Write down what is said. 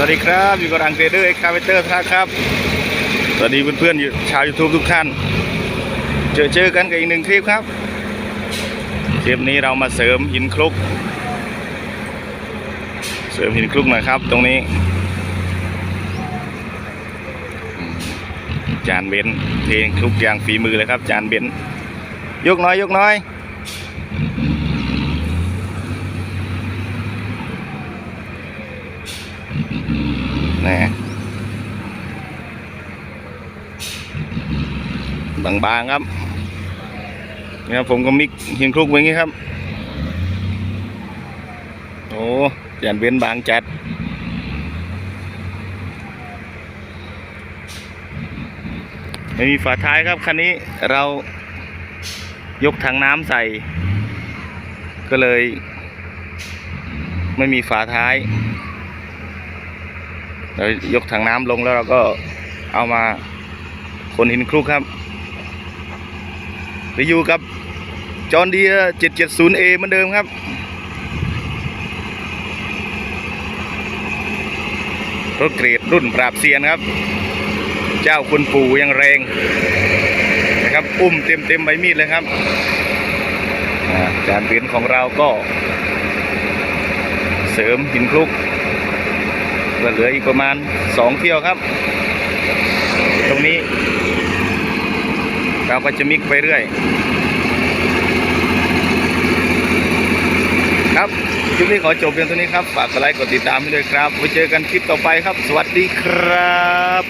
วัสดีครับอยู่กับรังเกรเดอร์เอ็กคาเวเตอร์ครับ สวัสดีเพื่อนๆอยู่ชาวยูทูบทุกท่าน เจอเจอกันกับอีกหนึ่งคลิปครับ คลิปนี้เรามาเสริมหินคลุก เสริมหินคลุกหน่อยครับ ตรงนี้จานเบนเทคลุกอย่างฝีมือเลยครับ จานเบนยกน้อยยกน้อย นะบางๆครับนี่ครับผมก็มิกหินคลุกไว้อย่างงี้ครับ โอ้ยันเว้นบางจัดไม่มีฝาท้ายครับคันนี้เรายกถังน้ำใส่ ก็เลย ไม่มีฝาท้าย เรายกถังน้ำลงแล้วเราก็เอามาคนหินคลุกครับไปอยู่กับจอนเดีย 770A เหมือนเดิมครับ รถเกรดรุ่นปราบเซียนครับ เจ้าคุณปู่ยังแรงนะครับ อุ้มเต็มเต็มๆใบมีดเลยครับอ่าจานเปลี่ยนของเราก็ เสริมหินคลุก ก็เหลืออีกประมาณสองเที่ยวครับ ตรงนี้ เราก็จะมิกไปเรื่อย ครับคลิปนี้ขอจบเพียงเท่านี้ครับ ฝากกดไลค์กดติดตามให้ด้วยครับไว้เจอกันคลิปต่อไปครับ สวัสดีครับ